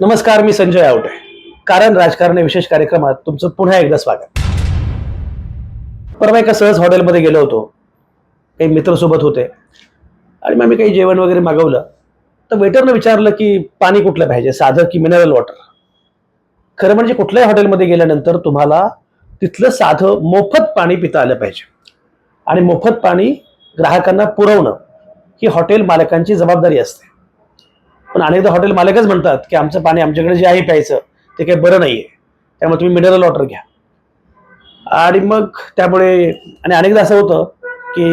नमस्कार मी संजय आवटे. कारण राजकारण विशेष कार्यक्रमात तुमचं पुन्हा एकदा स्वागत. परवा एका सहज हॉटेलमध्ये गेलो होतो. काही मित्रसोबत होते. आणि मग मी काही जेवण वगैरे मागवलं. तर वेटरनं विचारलं की पाणी कुठलं पाहिजे? साधं की मिनरल वॉटर खरं म्हणजे कुठल्याही हॉटेलमध्ये गेल्यानंतर तुम्हाला तिथलं साधं मोफत पाणी पिता आलं पाहिजे. आणि मोफत पाणी ग्राहकांना पुरवणं ही हॉटेल मालकांची जबाबदारी असते. पण अनेकदा हॉटेल मालकच म्हणतात की आमचं पाणी आमच्याकडे जे आहे प्यायचं ते काही बरं नाही आहे त्यामुळे तुम्ही मिनरल वॉटर घ्या. आणि मग त्यामुळे आणि अनेकदा असं होतं की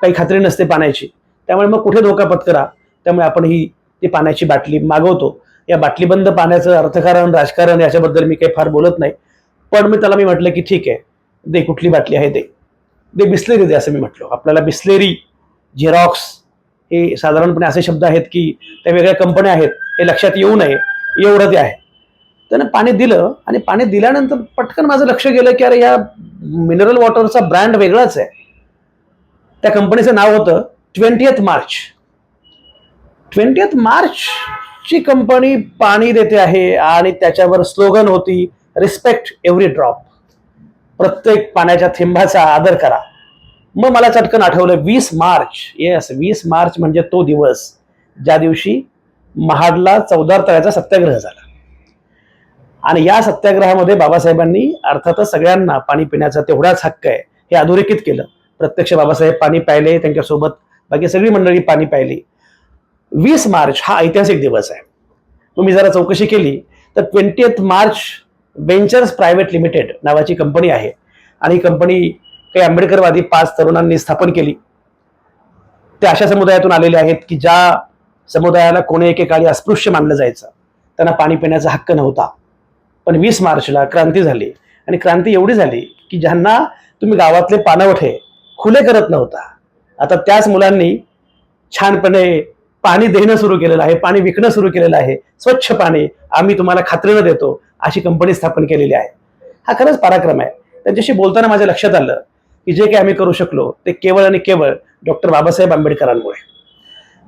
काही खात्री नसते पाण्याची. त्यामुळे मग कुठे धोका पत्करा त्यामुळे आपण ही ती पाण्याची बाटली मागवतो. या बाटलीबंद पाण्याचं अर्थकारण राजकारण याच्याबद्दल मी काही फार बोलत नाही. पण मी त्याला मी म्हटलं की ठीक आहे दे कुठली बाटली आहे दे दे बिस्लेरी दे असं मी म्हटलो. आपल्याला बिस्लेरी झेरॉक्स हे साधारणपणे असे शब्द आहेत की त्या वेगळ्या कंपन्या आहेत हे लक्षात येऊ नये एवढं ते आहे. त्यानं पाणी दिलं आणि पाणी दिल्यानंतर पटकन माझं लक्ष गेलं की अरे या मिनरल वॉटरचा ब्रँड वेगळाच आहे. त्या कंपनीचं नाव होतं ट्वेंटीएथ मार्च ट्वेंटीएथ मार्चची कंपनी पाणी देते आहे आणि त्याच्यावर स्लोगन होती रिस्पेक्ट एव्हरी ड्रॉप प्रत्येक पाण्याच्या थेंबाचा आदर करा. मग मला चटकन आठवलं वीस मार्च. येस वीस मार्च म्हणजे तो दिवस. ज्या दिवशी महाडला चौदार तळ्याचा सत्याग्रह झाला. आणि या सत्याग्रहामध्ये बाबासाहेबांनी अर्थातच सगळ्यांना पाणी पिण्याचा तेवढाच हक्क आहे हे अधोरेखित केलं. प्रत्यक्ष बाबासाहेब पाणी प्यायले त्यांच्यासोबत बाकी सगळी मंडळी पाणी प्यायली. वीस मार्च हा ऐतिहासिक दिवस आहे. तुम्ही जरा चौकशी केली तर twentieth March ventures private limited नावाची कंपनी आहे. आणि ही कंपनी काही आंबेडकरवादी पाच तरुणांनी स्थापन केली. ते अशा समुदायातून आलेले आहेत की ज्या समुदायाला कोणी एकेकाळी अस्पृश्य मानलं जायचं. त्यांना पाणी पिण्याचा हक्क नव्हता. पण वीस मार्चला क्रांती झाली आणि क्रांती एवढी झाली की ज्यांना तुम्ही गावातले पानवठे खुले करत नव्हता. आता त्याच मुलांनी छानपणे पाणी देणं सुरू केलेलं आहे पाणी विकणं सुरू केलेलं आहे. स्वच्छ पाणी आम्ही तुम्हाला खात्रीनं देतो अशी कंपनी स्थापन केलेली आहे. हा खरंच पराक्रम आहे. त्यांच्याशी बोलताना माझ्या लक्षात आलं की जे काही आम्ही करू शकलो ते केवळ आणि केवळ डॉक्टर बाबासाहेब आंबेडकरांमुळे.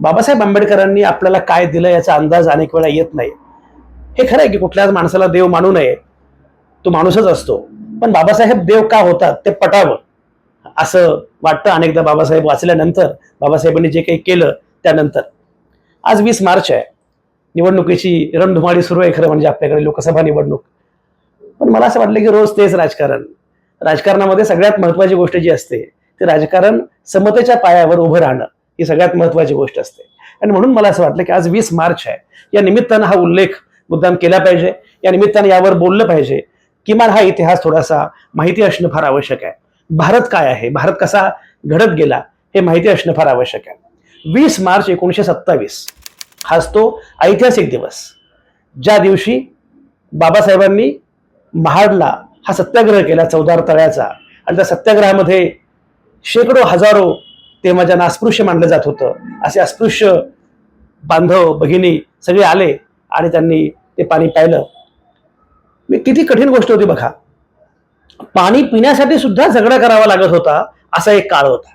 बाबासाहेब आंबेडकरांनी आपल्याला काय दिलं याचा अंदाज अनेक वेळा येत नाही. हे खरं आहे की कुठल्याच माणसाला देव मानू नये तो माणूसच असतो. पण बाबासाहेब देव का होतात ते पटावं. असं वाटतं अनेकदा बाबासाहेब वाचल्यानंतर बाबासाहेबांनी जे काही केलं त्यानंतर. आज वीस मार्च आहे. निवडणुकीची रणधुमाळी सुरू आहे खरं म्हणजे आपल्याकडे लोकसभा निवडणूक. पण मला असं वाटलं की रोज तेच राजकारण. राजकारणामध्ये सगळ्यात महत्वाची गोष्ट जी असते ते राजकारण समतेच्या पायावर उभं राहणं ही सगळ्यात महत्वाची गोष्ट असते. आणि म्हणून मला असं वाटलं की आज वीस मार्च आहे. या निमित्तानं हा उल्लेख मुद्दाम केला पाहिजे. या निमित्तानं यावर बोललं पाहिजे. किमान हा इतिहास थोडासा माहिती असणं फार आवश्यक आहे. भारत काय आहे? भारत कसा घडत गेला? हे माहिती असणं फार आवश्यक आहे. वीस मार्च एकोणीसशे सत्तावीस. हाच तो ऐतिहासिक दिवस. ज्या दिवशी बाबासाहेबांनी महाडला हा सत्याग्रह केला चौदार तळ्याचा. आणि त्या सत्याग्रहामध्ये शेकडो हजारो तेव्हा ज्यांना अस्पृश्य मानलं जात होतं. असे अस्पृश्य बांधव भगिनी सगळे आले आणि त्यांनी ते पाणी प्यायलं. मी किती कठीण गोष्ट होती बघा. पाणी पिण्यासाठी सुद्धा झगडा करावा लागत होता असा एक काळ होता.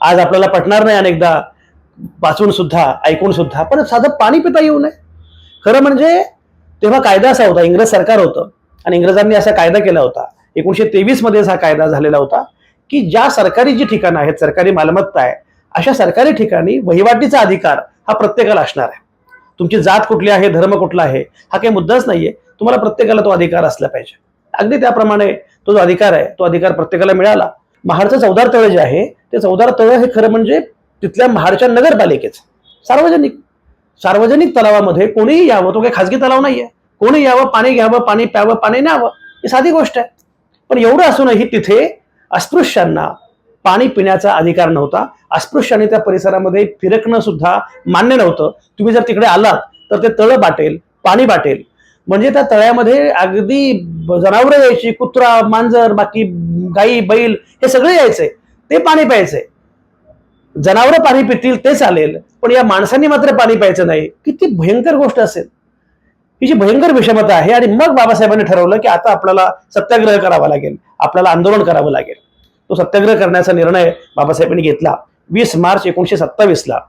आज आपल्याला पटणार नाही अनेकदा वाचून सुद्धा ऐकून सुद्धा पण साधं पाणी पिता येऊ नये. खरं म्हणजे तेव्हा कायदा असा होता इंग्रज सरकार होतं. आणि इंग्रजांनी असा कायदा केला होता. एकोणीशे तेवीस मध्येच हा कायदा झालेला होता की ज्या सरकारी जी ठिकाणं आहेत सरकारी मालमत्ता आहे अशा सरकारी ठिकाणी वहिवाटीचा अधिकार हा प्रत्येकाला असणार आहे. तुमची जात कुठली आहे धर्म कुठला आहे हा काही मुद्दाच नाहीये. तुम्हाला प्रत्येकाला तो अधिकार असला पाहिजे. अगदी त्याप्रमाणे तो जो अधिकार आहे तो अधिकार प्रत्येकाला मिळाला. महाडचं चौदार तळ जे आहे ते चौदार तळ हे खरं म्हणजे तिथल्या महाडच्या नगरपालिकेचं. सार्वजनिक सार्वजनिक तलावामध्ये कोणीही यावं तो काही खाजगी तलाव नाहीये. कोणी यावं पाणी घ्यावं पाणी प्यावं पाणी न्यावं ही साधी गोष्ट आहे. पण एवढं असूनही तिथे अस्पृश्यांना पाणी पिण्याचा अधिकार नव्हता. अस्पृश्यांनी त्या परिसरामध्ये फिरकणं सुद्धा मान्य नव्हतं. तुम्ही जर तिकडे आलात तर ते तळ बाटेल पाणी बाटेल. म्हणजे त्या तळ्यामध्ये अगदी जनावरं यायची कुत्रा मांजर बाकी गाई बैल हे सगळे यायचे. ते पाणी प्यायचे. जनावरं पाणी पितील ते चालेल. पण या माणसांनी मात्र पाणी प्यायचं नाही. किती भयंकर गोष्ट असेल. ही जी भयंकर विषमता आहे आणि मग बाबासाहेबांनी ठरवलं की आता आपल्याला सत्याग्रह करावा लागेल आपल्याला आंदोलन करावं लागेल. तो सत्याग्रह करण्याचा निर्णय बाबासाहेबांनी घेतला. वीस मार्च एकोणीशे सत्तावीसला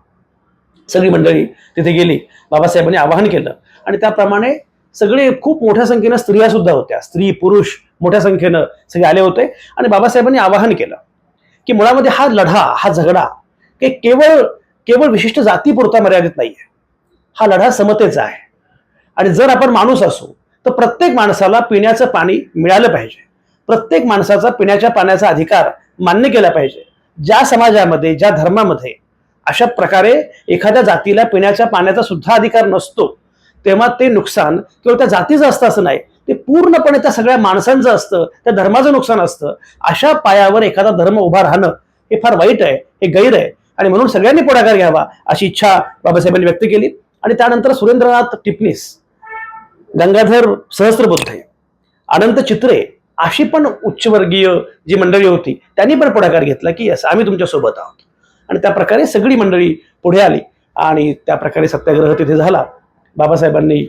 सगळी मंडळी तिथे गेली. बाबासाहेबांनी आवाहन केलं. आणि त्याप्रमाणे सगळे खूप मोठ्या संख्येनं स्त्रिया सुद्धा होत्या. स्त्री पुरुष मोठ्या संख्येनं सगळे आले होते. आणि बाबासाहेबांनी आवाहन केलं की मुळामध्ये हा लढा हा झगडा काही केवळ केवळ विशिष्ट जातीपुरता मर्यादित नाहीये. हा लढा समतेचा आहे. आणि जर आपण माणूस असू तर प्रत्येक माणसाला पिण्याचं पाणी मिळालं पाहिजे. प्रत्येक माणसाचा पिण्याच्या पाण्याचा अधिकार मान्य केला पाहिजे. ज्या समाजामध्ये ज्या धर्मामध्ये अशा प्रकारे एखाद्या जातीला पिण्याच्या पाण्याचा सुद्धा अधिकार नसतो तेव्हा ते नुकसान किंवा त्या जातीचं असतं असं नाही. ते पूर्णपणे त्या सगळ्या माणसांचं असतं त्या धर्माचं नुकसान असतं. अशा पायावर एखादा धर्म उभा राहणं हे फार वाईट आहे हे गैर आहे. आणि म्हणून सगळ्यांनी पुढाकार घ्यावा अशी इच्छा बाबासाहेबांनी व्यक्त केली. आणि त्यानंतर सुरेंद्रनाथ टिपणीस गंगाधर सहस्त्रबुद्धे अनंत चित्रे अशी पण उच्चवर्गीय जी मंडळी होती त्यांनी पण पुढाकार घेतला की यस आम्ही तुमच्यासोबत आहोत. आणि त्या प्रकारे सगळी मंडळी पुढे आली आणि त्या प्रकारे सत्याग्रह तिथे झाला. बाबासाहेबांनी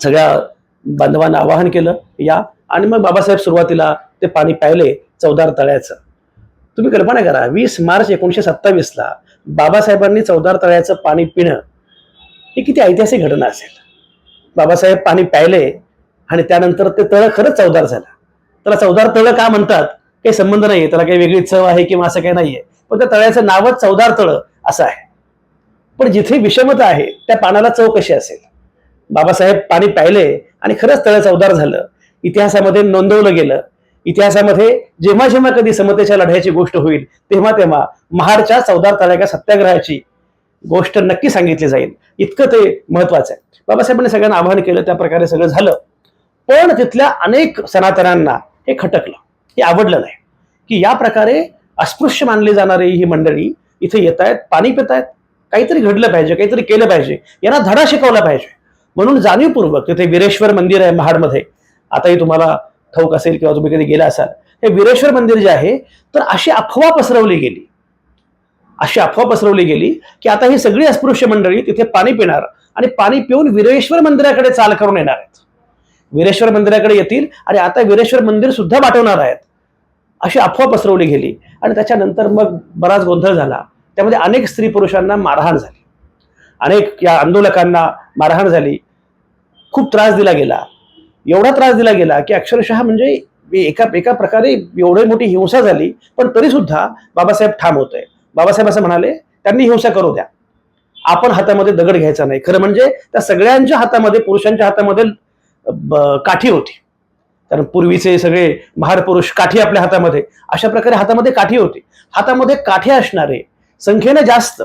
सगळ्या बांधवांना आवाहन केलं या. आणि मग बाबासाहेब सुरुवातीला ते पाणी प्यायले चौदार तळ्याचं. तुम्ही कल्पना करा वीस मार्च एकोणीशे सत्तावीसला बाबासाहेबांनी चौदार तळ्याचं पाणी पिणं ही किती ऐतिहासिक घटना असेल. बाबासाहेब पाणी प्यायले आणि त्यानंतर ते तळ खरंच चवदार झालं. त्याला चवदार तळ का म्हणतात? काही संबंध नाहीये. त्याला काही वेगळी चव आहे किंवा असं काही नाहीये. पण त्या तळ्याचं नावच चवदार तळ असं आहे. पण जिथे विषमता आहे त्या पाण्याला चव कशी असेल? बाबासाहेब पाणी प्यायले आणि खरंच तळ चवदार झालं. इतिहासामध्ये नोंदवलं गेलं. इतिहासामध्ये जेव्हा जेव्हा कधी समतेच्या लढ्याची गोष्ट होईल तेव्हा तेव्हा महाडच्या चौदार तळ्याच्या सत्याग्रहाची गोष्ट नक्की सांगितली जाईल. इतकं ते महत्वाचं आहे. बाबासाहेबांनी सगळ्यांना आवाहन केलं त्या प्रकारे सगळं झालं. पण तिथल्या अनेक सनातनांना हे खटकलं. हे आवडलं नाही. की या प्रकारे अस्पृश्य मानली जाणारी ही मंडळी इथे येत आहेत पाणी पित आहेत काहीतरी घडलं पाहिजे काहीतरी केलं पाहिजे यांना धडा शिकवला पाहिजे. म्हणून जाणीवपूर्वक तिथे वीरेश्वर मंदिर आहे महाडमध्ये. आताही तुम्हाला ठाऊक असेल किंवा तुम्ही कधी गेला असाल. हे वीरेश्वर मंदिर जे आहे तर अशी अफवा पसरवली गेली. अशी अफवा पसरवली गेली की आता ही सगळी अस्पृश्य मंडळी तिथे पाणी पिणार आणि पाणी पिऊन वीरेश्वर मंदिराकडे चाल करून येणार आहेत. वीरेश्वर मंदिराकडे येतील आणि आता वीरेश्वर मंदिर सुद्धा वाटवणार आहेत. अशी अफवा पसरवली गेली आणि त्याच्यानंतर मग बराच गोंधळ झाला. त्यामध्ये अनेक स्त्री पुरुषांना मारहाण झाली. अनेक या आंदोलकांना मारहाण झाली. खूप त्रास दिला गेला. एवढा त्रास दिला गेला की अक्षरशः म्हणजे एका एका प्रकारे एवढी मोठी हिंसा झाली पण तरी सुद्धा बाबासाहेब ठाम होते. बाबासाहेब असं म्हणाले त्यांनी हिंसा करू द्या. आपण हातामध्ये दगड घ्यायचा नाही. खरं म्हणजे त्या सगळ्यांच्या हातामध्ये पुरुषांच्या हातामध्ये ब- काठी होती. कारण पूर्वीचे सगळे महार पुरुष काठी आपल्या हातामध्ये अशा प्रकारे हातामध्ये काठी होती. हातामध्ये काठी असणारे संख्येने जास्त.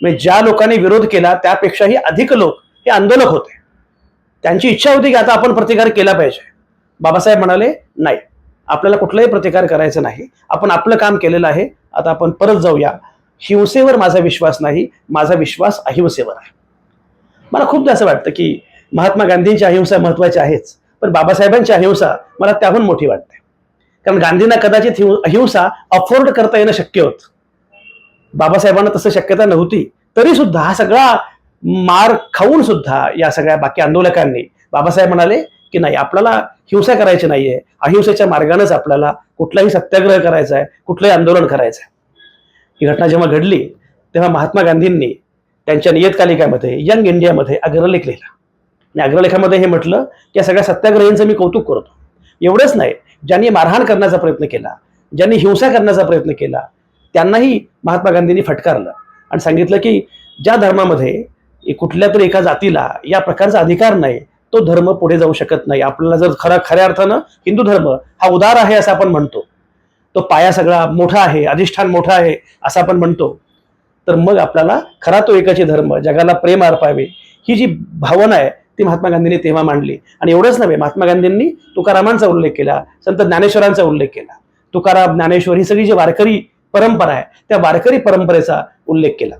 म्हणजे ज्या लोकांनी विरोध केला त्यापेक्षाही अधिक लोक हे आंदोलक होते. त्यांची इच्छा होती की आता आपण प्रतिकार केला पाहिजे. बाबासाहेब म्हणाले नाही. आपल्याला कुठलाही प्रतिकार करायचा नाही. आपण आपलं काम केलेलं आहे. आता आपण परत जाऊया. हिंसेवर माझा विश्वास नाही. माझा विश्वास अहिंसेवर आहे. मला खूप असं वाटतं की महात्मा गांधींची अहिंसा महत्वाची आहेच. पण बाबासाहेबांची अहिंसा मला त्याहून मोठी वाटते. कारण गांधींना कदाचित अहिंसा अफोर्ड करता येणं शक्य होत. बाबासाहेबांना तसं शक्यता नव्हती. तरी सुद्धा हा सगळा मार खाऊन सुद्धा या सगळ्या बाकी आंदोलकांनी बाबासाहेब म्हणाले की नाही आपल्याला हिंसा करायची नाहीये. अहिंसेच्या मार्गानेच आपल्याला कुठलाही सत्याग्रह करायचा आहे कुठलंही आंदोलन करायचं आहे. ही घटना जेव्हा घडली तेव्हा महात्मा गांधींनी त्यांच्या नियतकालिकामध्ये यंग इंडियामध्ये अग्रलेख लिहिला. आणि अग्रलेखामध्ये हे म्हटलं की या सगळ्या सत्याग्रहींचं मी कौतुक करतो. एवढंच नाही ज्यांनी मारहाण करण्याचा प्रयत्न केला ज्यांनी हिंसा करण्याचा प्रयत्न केला त्यांनाही महात्मा गांधींनी फटकारलं. आणि सांगितलं की ज्या धर्मामध्ये कुठल्या तरी एका जातीला या प्रकारचा अधिकार नाही तो धर्म पुढे जाऊ शकत नाही. आपल्याला जर खरा खऱ्या अर्थानं हिंदू धर्म हा उदार आहे असं आपण म्हणतो. तो पाया सगळा मोठा आहे अधिष्ठान मोठा आहे असं आपण म्हणतो. तर मग आपल्याला खरा तो एकाची धर्म जगाला प्रेम अर्पावे ही जी भावना आहे ती महात्मा गांधींनी तेव्हा मांडली. आणि एवढंच नव्हे महात्मा गांधींनी तुकारामांचा उल्लेख केला संत ज्ञानेश्वरांचा उल्लेख केला. तुकाराम ज्ञानेश्वर ही सगळी जी वारकरी परंपरा आहे त्या वारकरी परंपरेचा उल्लेख केला.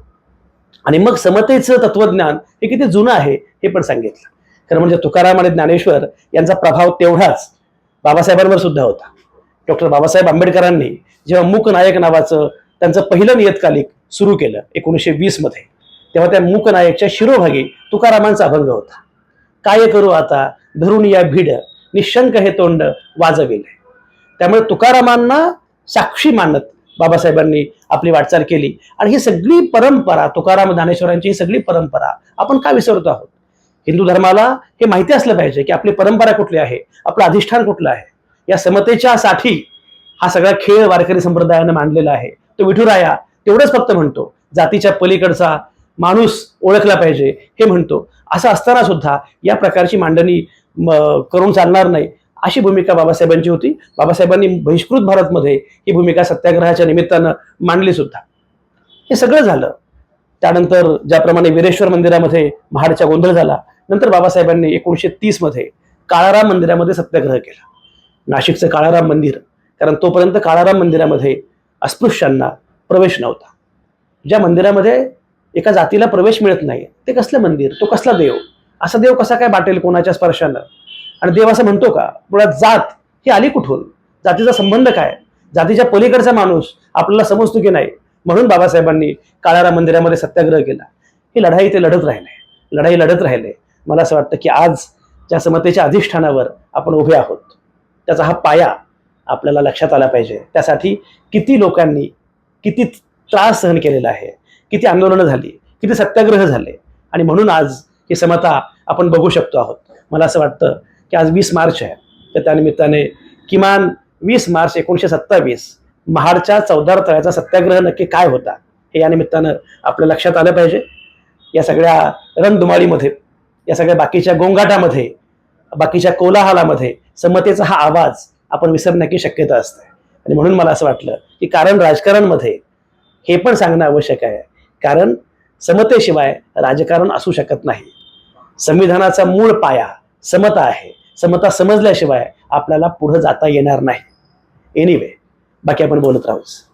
आणि मग समतेचं तत्वज्ञान हे किती जुनं आहे हे पण सांगितलं. खरं म्हणजे तुकाराम आणि ज्ञानेश्वर यांचा प्रभाव तेवढाच बाबासाहेबांवर सुद्धा होता. डॉक्टर बाबासाहेब आंबेडकरांनी जेव्हा मूक नायक नावाचं त्यांचं पहिलं नियतकालिक सुरू केलं एकोणीसशे वीसमध्ये तेव्हा त्या मूक नायकच्या शिरोभागी तुकारामांचा अभंग होता. काय करू आता? धरून या भिड निशंक हे तोंड वाजविले. त्यामुळे तुकारामांना साक्षी मानत बाबासाहेबांनी आपली वाटचाल केली. आणि ही सगळी परंपरा तुकाराम ज्ञानेश्वरांची ही सगळी परंपरा आपण का विसरतो आहोत? हिंदू धर्माला हे माहिती असलं पाहिजे की आपली परंपरा कुठली आहे आपलं अधिष्ठान कुठलं आहे. या समतेच्या साठी हा सगळा खेळ वारकरी संप्रदायानं मांडलेला आहे. तो विठुराया तेवढंच फक्त म्हणतो जातीच्या पलीकडचा माणूस ओळखला पाहिजे हे म्हणतो. असं असताना सुद्धा या प्रकारची मांडणी करून चालणार नाही अशी भूमिका बाबासाहेबांची होती. बाबासाहेबांनी बहिष्कृत भारतमध्ये ही भूमिका सत्याग्रहाच्या निमित्तानं मांडली सुद्धा. हे सगळं झालं. त्यानंतर ज्याप्रमाणे वीरेश्वर मंदिरामध्ये महाडचा गोंधळ झाला नंतर बाबासाहेबांनी एकोणीसशे तीसमध्ये काळाराम मंदिरामध्ये सत्याग्रह केला. नाशिकचं काळाराम मंदिर कारण तोपर्यंत काळाराम मंदिरामध्ये अस्पृश्यांना प्रवेश नव्हता. ज्या मंदिरामध्ये एका जातीला प्रवेश मिळत नाही ते कसलं मंदिर? तो कसला देव? असा देव कसा काय बाटेल कोणाच्या स्पर्शानं? आणि देव असं म्हणतो का मुळात जात ही आली कुठून? जातीचा संबंध काय? जातीच्या पलीकडचा माणूस आपल्याला समजतो की नाही? म्हणून बाबासाहेबांनी काळाराम मंदिरामध्ये सत्याग्रह केला. ही लढाई ते लढत राहिले. लढाई लढत राहिले. मला असं वाटतं की आज ज्या समतेच्या अधिष्ठानावर आपण उभे आहोत त्याचा हा पाया आपल्याला लक्षात आला पाहिजे. त्यासाठी किती लोकांनी किती त्रास सहन केलेला आहे किती आंदोलनं झाली किती सत्याग्रह झाले आणि म्हणून आज ही समता आपण बघू शकतो आहोत. मला असं वाटतं की आज वीस मार्च आहे तर त्यानिमित्ताने किमान वीस मार्च एकोणीसशे सत्तावीस महाडच्या चौदार तळ्याचा सत्याग्रह नक्की काय होता हे या निमित्तानं आपल्या लक्षात आलं पाहिजे. या सगळ्या रणधुमाळीमध्ये या सगळ्या बाकीच्या गोंगाटामध्ये बाकीच्या कोलाहलामध्ये समतेचा हा आवाज आपण विसरण्याची शक्यता असते. आणि म्हणून मला असं वाटलं की कारण राजकारणमध्ये हे पण सांगणं आवश्यक आहे. कारण समतेशिवाय राजकारण असू शकत नाही. संविधानाचा मूळ पाया समता आहे. समता समजल्याशिवाय आपल्याला पुढे जाता येणार नाही. एनिवे बाकी आपण बोलत राहूच.